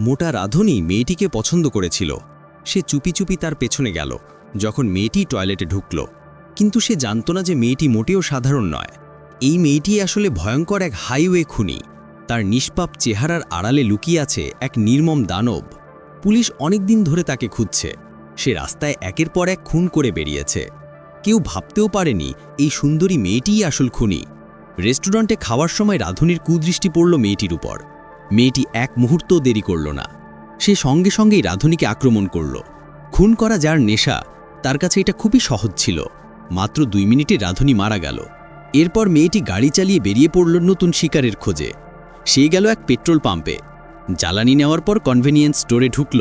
মোটা রাধুনী মেয়েটিকে পছন্দ করেছিল। সে চুপি চুপি তার পেছনে গেল, যখন মেয়েটি টয়লেটে ঢুকল। কিন্তু সে জানত না যে মেয়েটি মোটেও সাধারণ নয়। এই মেয়েটি আসলে ভয়ঙ্কর এক হাইওয়ে খুনি। তার নিষ্পাপ চেহারার আড়ালে লুকিয়ে আছে এক নির্মম দানব। পুলিশ অনেক দিন ধরে তাকে খুঁজছে। সে রাস্তায় একের পর এক খুন করে বেরিয়েছে। কেউ ভাবতেও পারেনি এই সুন্দরী মেয়েটিই আসল খুনি। রেস্টুরেন্টে খাওয়ার সময় রাধুনির কুদৃষ্টি পড়ল মেয়েটির উপর। মেয়েটি এক মুহূর্তও দেরি করল না। সে সঙ্গে সঙ্গেই রাধুনিকে আক্রমণ করল। খুন করা যার নেশা, তার কাছে এটা খুবই সহজ ছিল। মাত্র দুই মিনিটে রাধুনি মারা গেল। এরপর মেয়েটি গাড়ি চালিয়ে বেরিয়ে পড়ল নতুন শিকারের খোঁজে। সে গেল এক পেট্রোল পাম্পে। জ্বালানি নেওয়ার পর কনভেনিয়েন্স স্টোরে ঢুকল,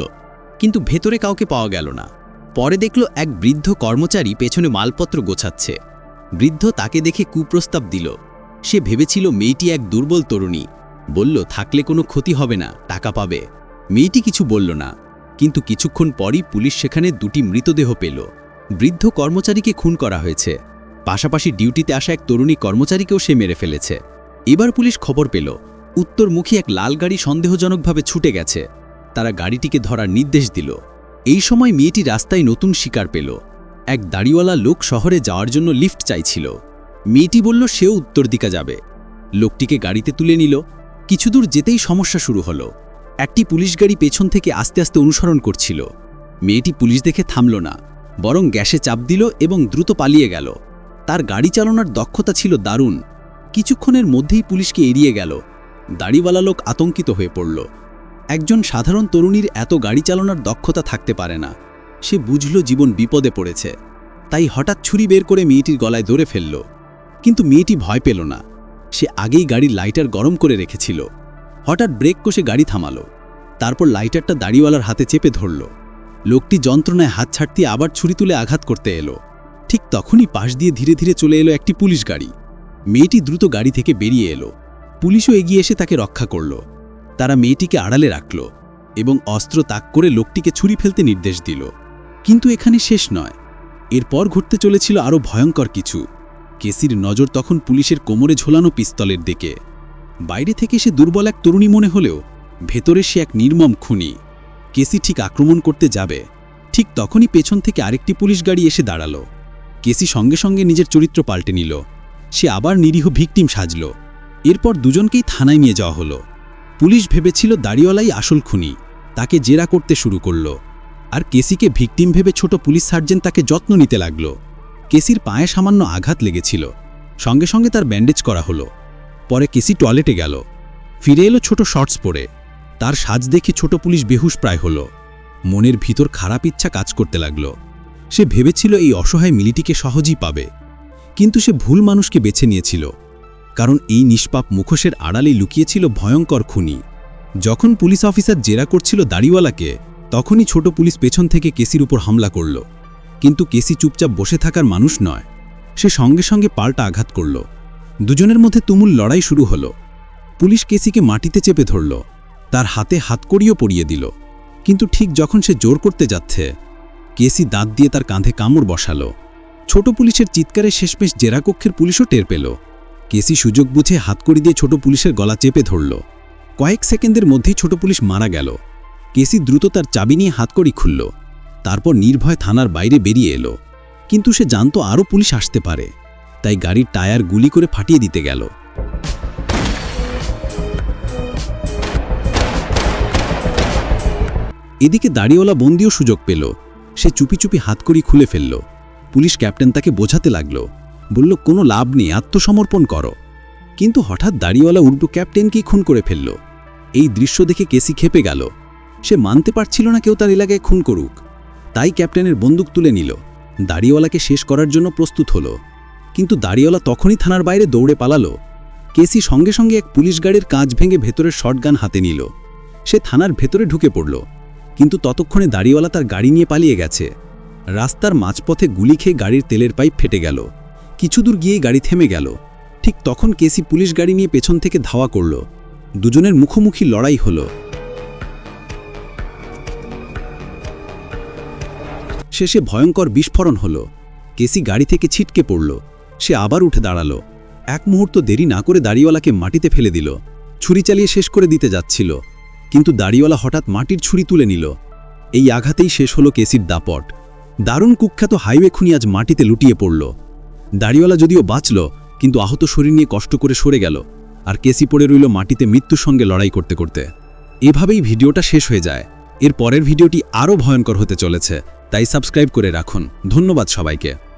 কিন্তু ভেতরে কাউকে পাওয়া গেল না। পরে দেখল এক বৃদ্ধ কর্মচারী পেছনে মালপত্র গোছাচ্ছে। বৃদ্ধ তাকে দেখে কুপ্রস্তাব দিল। সে ভেবেছিল মেয়েটি এক দুর্বল তরুণী। বলল, থাকলে কোনো ক্ষতি হবে না, টাকা পাবে। মেয়েটি কিছু বলল না, কিন্তু কিছুক্ষণ পরই পুলিশ সেখানে দুটি মৃতদেহ পেল। বৃদ্ধ কর্মচারীকে খুন করা হয়েছে। পাশাপাশি ডিউটিতে আসা এক তরুণী কর্মচারীকেও সে মেরে ফেলেছে। এবার পুলিশ খবর পেল, উত্তরমুখী এক লাল গাড়ি সন্দেহজনকভাবে ছুটে গেছে। তারা গাড়িটিকে ধরার নির্দেশ দিল। এই সময় মেয়েটি রাস্তায় নতুন শিকার পেল। এক দাড়িওয়ালা লোক শহরে যাওয়ার জন্য লিফট চাইছিল। মেয়েটি বলল, সেও উত্তর দিকা যাবে। লোকটিকে গাড়িতে তুলে নিল। কিছুদূর যেতেই সমস্যা শুরু হলো। একটি পুলিশ গাড়ি পেছন থেকে আস্তে আস্তে অনুসরণ করছিল। মেয়েটি পুলিশ দেখে থামল না, বরং গ্যাসে চাপ দিল এবং দ্রুত পালিয়ে গেল। তার গাড়ি চালানোর দক্ষতা ছিল দারুণ। কিছুক্ষণের মধ্যেই পুলিশকে এড়িয়ে গেল। দাড়িওয়ালা লোক আতঙ্কিত হয়ে পড়ল। একজন সাধারণ তরুণীর এত গাড়ি চালানোর দক্ষতা থাকতে পারে না। সে বুঝল জীবন বিপদে পড়েছে। তাই হঠাৎ ছুরি বের করে মেয়েটির গলায় ধরে ফেলল। কিন্তু মেয়েটি ভয় পেল না। সে আগেই গাড়ির লাইটার গরম করে রেখেছিল। হঠাৎ ব্রেক কষে গাড়ি থামালো। তারপর লাইটারটা দাড়িওয়ালার হাতে চেপে ধরল। লোকটি যন্ত্রণায় হাত ছাড়তে আবার ছুরি তুলে আঘাত করতে এলো। ঠিক তখনই পাশ দিয়ে ধীরে ধীরে চলে এলো একটি পুলিশ গাড়ি। মেয়েটি দ্রুত গাড়ি থেকে বেরিয়ে এলো। পুলিশও এগিয়ে এসে তাকে রক্ষা করল। তারা মেয়েটিকে আড়ালে রাখল এবং অস্ত্র তাক করে লোকটিকে ছুরি ফেলতে নির্দেশ দিল। কিন্তু এখানে শেষ নয়। এরপর ঘটতে চলেছিল আরও ভয়ঙ্কর কিছু। কেসির নজর তখন পুলিশের কোমরে ঝোলানো পিস্তলের দিকে। বাইরে থেকে সে দুর্বল এক তরুণী মনে হলেও, ভেতরে সে এক নির্মম খুনি। কেসি ঠিক আক্রমণ করতে যাবে। ঠিক তখনই পেছন থেকে আরেকটি পুলিশ গাড়ি এসে দাঁড়াল। কেসি সঙ্গে সঙ্গে নিজের চরিত্র পাল্টে নিল। সে আবার নিরীহ ভিকটিম সাজল। এরপর দুজনকেই থানায় নিয়ে যাওয়া হলো। পুলিশ ভেবেছিল দাড়িওয়ালাই আসল খুনি। তাকে জেরা করতে শুরু করল। আর কেসিকে ভিকটিম ভেবে ছোট পুলিশ সার্জেন্ট তাকে যত্ন নিতে লাগল। কেসির পায়ে সামান্য আঘাত লেগেছিল। সঙ্গে সঙ্গে তার ব্যান্ডেজ করা হলো। পরে কেসি টয়লেটে গেল। ফিরে এলো ছোট শর্টস পরে। তার সাজ দেখে ছোট পুলিশ বেহুশ প্রায় হলো। মনের ভিতর খারাপ ইচ্ছা কাজ করতে লাগল। সে ভেবেছিল এই অসহায় মিলিটিকে সহজেই পাবে। কিন্তু সে ভুল মানুষকে বেছে নিয়েছিল। কারণ এই নিষ্পাপ মুখোশের আড়ালেই লুকিয়েছিল ভয়ঙ্কর খুনি। যখন পুলিশ অফিসার জেরা করছিল দাড়িওয়ালাকে, তখনই ছোট পুলিশ পেছন থেকে কেসির উপর হামলা করল। কিন্তু কেসি চুপচাপ বসে থাকার মানুষ নয়। সে সঙ্গে সঙ্গে পাল্টা আঘাত করল। দুজনের মধ্যে তুমুল লড়াই শুরু হলো। পুলিশ কেসিকে মাটিতে চেপে ধরল। তার হাতে হাতকড়িও পরিয়ে দিল। কিন্তু ঠিক যখন সে জোর করতে যাচ্ছে, কেসি দাঁত দিয়ে তার কাঁধে কামড় বসালো। ছোট পুলিশের চিৎকারে শেষমেশ জেরাকক্ষের পুলিশও টের পেল। কেসি সুযোগ বুঝে হাতকড়ি দিয়ে ছোট পুলিশের গলা চেপে ধরল। কয়েক সেকেন্ডের মধ্যেই ছোট পুলিশ মারা গেল। কেসি দ্রুত তার চাবি নিয়ে হাতকড়ি খুলল। তারপর নির্ভয় থানার বাইরে বেরিয়ে এলো। কিন্তু সে জানতো আরও পুলিশ আসতে পারে, তাই গাড়ির টায়ার গুলি করে ফাটিয়ে দিতে গেল। এদিকে দাড়িওয়ালা বন্দিও সুযোগ পেল। সে চুপি চুপি হাত হাতকড়ি খুলে ফেলল। পুলিশ ক্যাপ্টেন তাকে বোঝাতে লাগল। বলল, কোনো লাভ নেই, আত্মসমর্পণ করো। কিন্তু হঠাৎ দাড়িওয়ালা উল্টো ক্যাপ্টেনকেই খুন করে ফেলল। এই দৃশ্য দেখে কেসি খেপে গেল। সে মানতে পারছিল না কেউ তার এলাকায় খুন করুক। তাই ক্যাপ্টেনের বন্দুক তুলে নিল। দাড়িওয়ালাকে শেষ করার জন্য প্রস্তুত হলো। কিন্তু দাড়িওয়ালা তখনই থানার বাইরে দৌড়ে পালালো। কেসি সঙ্গে সঙ্গে এক পুলিশ গাড়ির কাঁচ ভেঙে ভেতরের শটগান হাতে নিল। সে থানার ভেতরে ঢুকে পড়ল। কিন্তু ততক্ষণে দাড়িওয়ালা তার গাড়ি নিয়ে পালিয়ে গেছে। রাস্তার মাঝপথে গুলি খেয়ে গাড়ির তেলের পাইপ ফেটে গেল। কিছু দূর গিয়েই গাড়ি থেমে গেল। ঠিক তখন কেসি পুলিশ গাড়ি নিয়ে পেছন থেকে ধাওয়া করল। দুজনের মুখোমুখি লড়াই হলো। শেষে ভয়ঙ্কর বিস্ফোরণ হল। কেসি গাড়ি থেকে ছিটকে পড়ল। সে আবার উঠে দাঁড়াল। এক মুহূর্ত দেরি না করে দাড়িওয়ালাকে মাটিতে ফেলে দিল। ছুরি চালিয়ে শেষ করে দিতে যাচ্ছিল। কিন্তু দাড়িওয়ালা হঠাৎ মাটির ছুরি তুলে নিল। এই আঘাতেই শেষ হলো কেসির দাপট। দারুণ কুখ্যাত হাইওয়ে খুনি আজ মাটিতে লুটিয়ে পড়ল। দাড়িওয়ালা যদিও বাঁচল, কিন্তু আহত শরীর নিয়ে কষ্ট করে সরে গেল। আর কেসি পড়ে রইল মাটিতে মৃত্যুর সঙ্গে লড়াই করতে করতে। এভাবেই ভিডিওটা শেষ হয়ে যায়। এর পরের ভিডিওটি আরও ভয়ঙ্কর হতে চলেছে। তাই সাবস্ক্রাইব করে রাখুন। ধন্যবাদ সবাইকে।